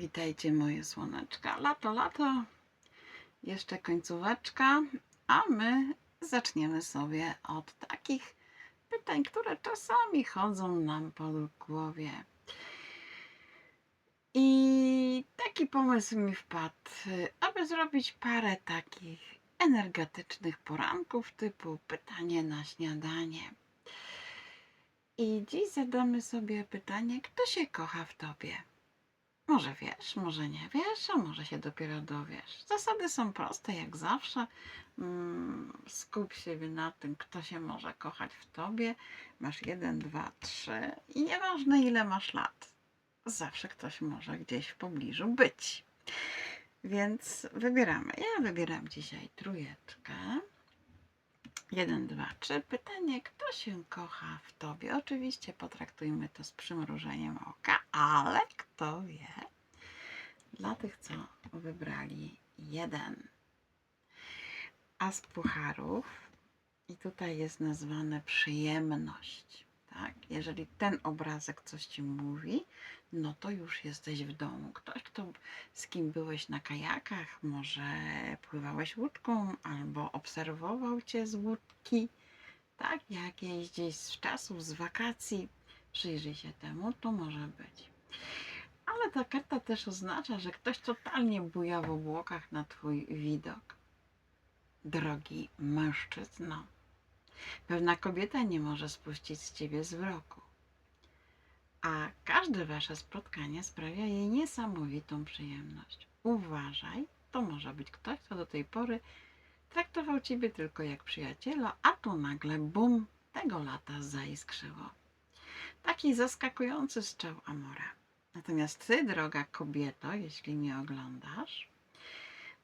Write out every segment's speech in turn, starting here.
Witajcie moje słoneczka. Lato, lato, jeszcze końcóweczka, a my zaczniemy sobie od takich pytań, które czasami chodzą nam po głowie. I taki pomysł mi wpadł, aby zrobić parę takich energetycznych poranków typu pytanie na śniadanie. I dziś zadamy sobie pytanie, kto się kocha w tobie? Może wiesz, może nie wiesz, a może się dopiero dowiesz. Zasady są proste jak zawsze. Mm, Skup się na tym, kto się może kochać w tobie. Masz jeden, dwa, trzy i nieważne ile masz lat. Zawsze ktoś może gdzieś w pobliżu być. Więc wybieramy. Ja wybieram dzisiaj trójeczkę. Jeden, dwa, trzy. Pytanie, kto się kocha w tobie? Oczywiście potraktujmy to z przymrużeniem oka, ale kto wie? Dla tych, co wybrali jeden. As pucharów i tutaj jest nazwane przyjemność. Tak? Jeżeli ten obrazek coś ci mówi, no to już jesteś w domu. Ktoś, kto, z kim byłeś na kajakach, może pływałeś łódką albo obserwował cię z łódki, tak? Jakieś gdzieś z czasów, z wakacji. Przyjrzyj się temu, to może być. Ale ta karta też oznacza, że ktoś totalnie buja w obłokach na twój widok. Drogi mężczyzno, pewna kobieta nie może spuścić z ciebie zwroku a każde wasze spotkanie sprawia jej niesamowitą przyjemność. Uważaj, to może być ktoś, kto do tej pory traktował ciebie tylko jak przyjaciela, a tu nagle bum, tego lata zaiskrzyło. Taki zaskakujący strzał Amora. Natomiast ty, droga kobieto, jeśli mnie oglądasz,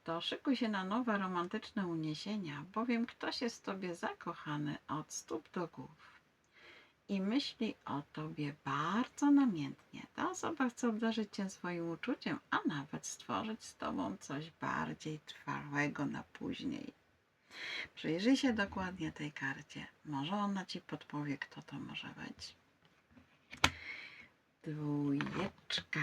to szykuj się na nowe romantyczne uniesienia, bowiem ktoś jest w tobie zakochany od stóp do głów i myśli o tobie bardzo namiętnie. Ta osoba chce obdarzyć cię swoim uczuciem, a nawet stworzyć z tobą coś bardziej trwałego na później. Przyjrzyj się dokładnie tej karcie. Może ona ci podpowie, kto to może być. Dwójeczka.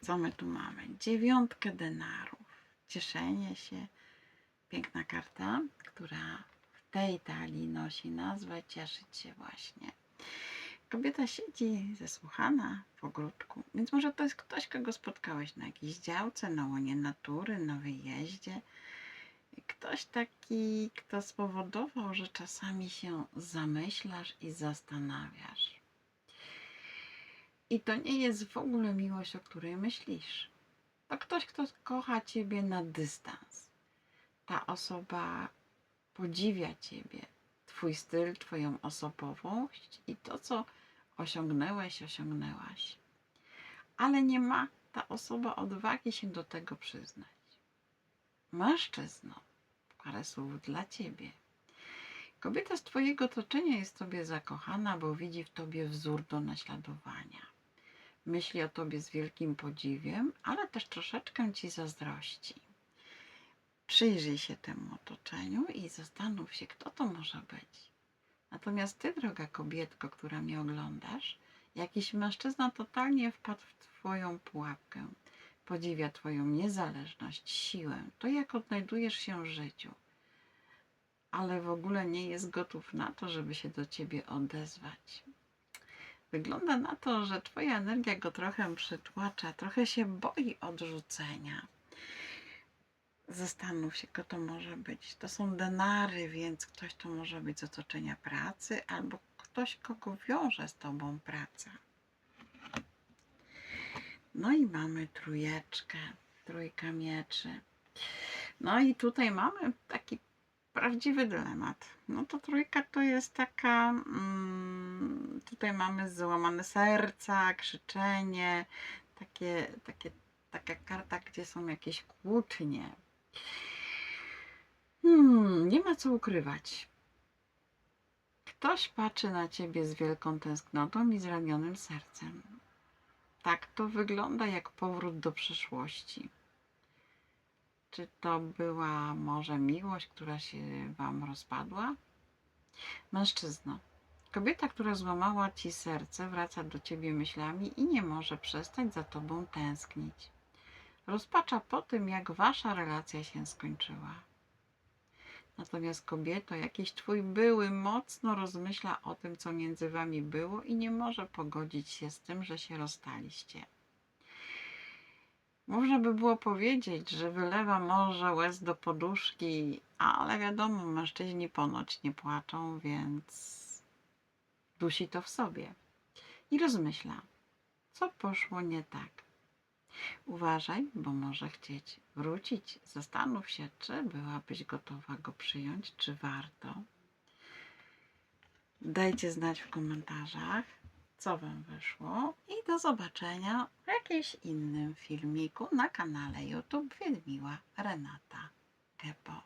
Co my tu mamy? Dziewiątkę denarów. Cieszenie się. Piękna karta, która w tej talii nosi nazwę cieszyć się właśnie. Kobieta siedzi zesłuchana w ogródku, więc może to jest ktoś, kogo spotkałeś na jakiejś działce, na łonie natury, na wyjeździe. Ktoś taki, kto spowodował, że czasami się zamyślasz i zastanawiasz. I to nie jest w ogóle miłość, o której myślisz. To ktoś, kto kocha ciebie na dystans. Ta osoba podziwia ciebie, twój styl, twoją osobowość i to, co osiągnęłeś, osiągnęłaś. Ale nie ma ta osoba odwagi się do tego przyznać. Mężczyzno, parę słów dla ciebie. Kobieta z twojego otoczenia jest tobie zakochana, bo widzi w tobie wzór do naśladowania. Myśli o tobie z wielkim podziwiem, ale też troszeczkę ci zazdrości. Przyjrzyj się temu otoczeniu i zastanów się, kto to może być. Natomiast ty, droga kobietko, która mnie oglądasz, jakiś mężczyzna totalnie wpadł w twoją pułapkę. Podziwia twoją niezależność, siłę, to jak odnajdujesz się w życiu. Ale w ogóle nie jest gotów na to, żeby się do ciebie odezwać. Wygląda na to, że twoja energia go trochę przytłacza, trochę się boi odrzucenia. Zastanów się, kto to może być. To są denary, więc ktoś to może być z otoczenia pracy albo ktoś, kogo wiąże z tobą praca. No i mamy trójeczkę, trójka mieczy. No i tutaj mamy taki prawdziwy dylemat. No to trójka to jest taka, mm, tutaj mamy złamane serca, krzyczenie, takie, takie, taka karta, gdzie są jakieś kłótnie. Hmm, nie ma co ukrywać. Ktoś patrzy na ciebie z wielką tęsknotą i zranionym sercem. Tak to wygląda jak powrót do przeszłości. Czy to była może miłość, która się wam rozpadła? Mężczyzno, Kobieta, która złamała ci serce, wraca do ciebie myślami i nie może przestać za tobą tęsknić. Rozpacza po tym, jak wasza relacja się skończyła. Natomiast kobieto, jakiś twój były mocno rozmyśla o tym, co między wami było i nie może pogodzić się z tym, że się rozstaliście. Można by było powiedzieć, że wylewa morze łez do poduszki, ale wiadomo, mężczyźni ponoć nie płaczą, więc dusi to w sobie i rozmyśla, co poszło nie tak. Uważaj, bo może chcieć wrócić. Zastanów się, czy byłabyś gotowa go przyjąć, czy warto. Dajcie znać w komentarzach, co Wam wyszło i do zobaczenia w jakimś innym filmiku na kanale YouTube Wiedźmiła Renata Kepo.